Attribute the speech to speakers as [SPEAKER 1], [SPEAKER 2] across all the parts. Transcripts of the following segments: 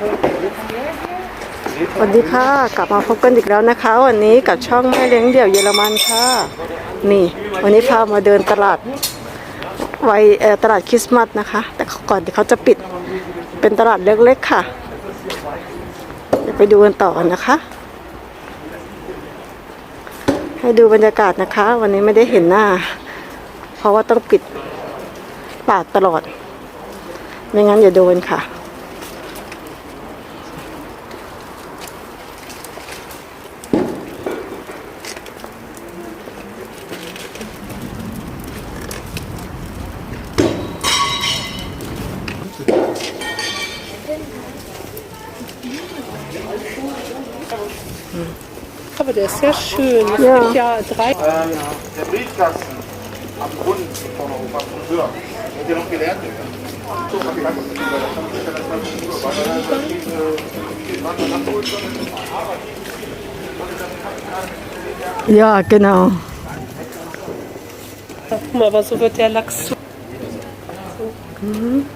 [SPEAKER 1] สวัสดีค่ะ กลับมาพบกันอีกแล้วนะคะ วันนี้กับช่องแม่เลี้ยงเดี่ยวเยอรมันค่ะ นี่ วันนี้พามาเดินตลาดไวเออตลาดคริสต์มาสนะคะ แต่ก่อนที่เขาจะปิดเป็นตลาดเล็กๆค่ะเดี๋ยวไปดูกันต่อนะคะ ให้ดูบรรยากาศนะคะ วันนี้ไม่ได้เห็นหน้า เพราะว่าต้องปิดปากตลอด ไม่งั้นอย่าโดนค่ะ
[SPEAKER 2] Aber der ist sehr schön.
[SPEAKER 1] Ja.
[SPEAKER 2] ja drei.
[SPEAKER 3] Ähm, der Briefkasten am Grund von Europa Friseur. Wird ja noch gelernt. Ja,
[SPEAKER 1] genau.
[SPEAKER 2] Guck mal, aber so wird der Lachs zu. Mhm.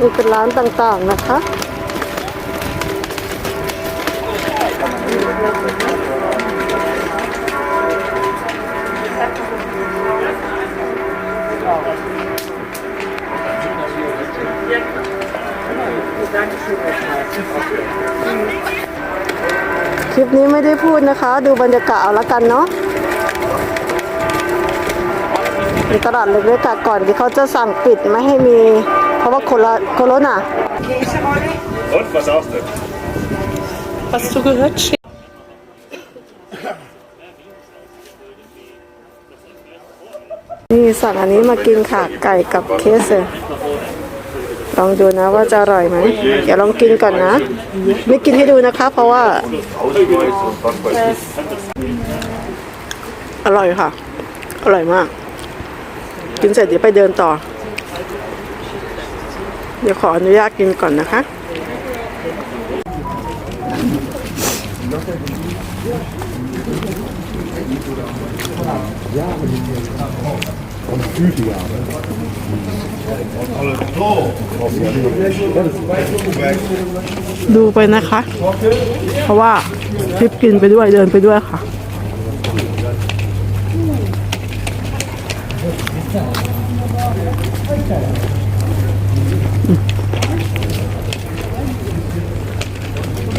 [SPEAKER 1] นี่เป็นร้านต่างๆนะคะ คลิปนี้ไม่ได้พูดนะคะ ดูบรรยากาศเอาละกันเนาะเป็นตลาดเล็กๆอะก่อนที่เขาจะสั่งปิดไม่ให้มี เพราะว่าโคโรโคโรนา
[SPEAKER 4] Und was sagst du?
[SPEAKER 2] Hast du gehört? Schick.
[SPEAKER 1] นี่สั่งอันนี้มากินค่ะไก่กับเคสลองดูนะว่าจะอร่อยไหมเดี๋ยวลองกินก่อนนะ ไม่กินให้ดูนะคะ เพราะว่า อร่อยค่ะ อร่อยมาก กินเสร็จเดี๋ยวไปเดินต่อ เดี๋ยวขออนุญาตกินก่อนนะคะ ดูไปนะคะ เพราะว่าคลิปกินไปด้วยเดินไปด้วยค่ะ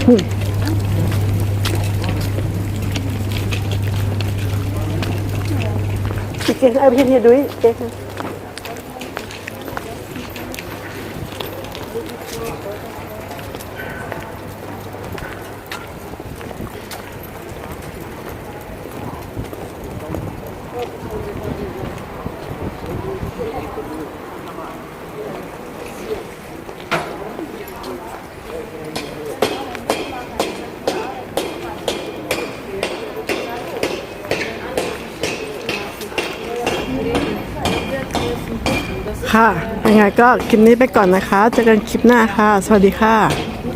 [SPEAKER 1] Uy. Chicken, I mean, you do it. Chicken. ค่ะยังไงก็คลิปนี้ไปก่อนนะคะเจอกันคลิปหน้าค่ะ สวัสดีค่ะ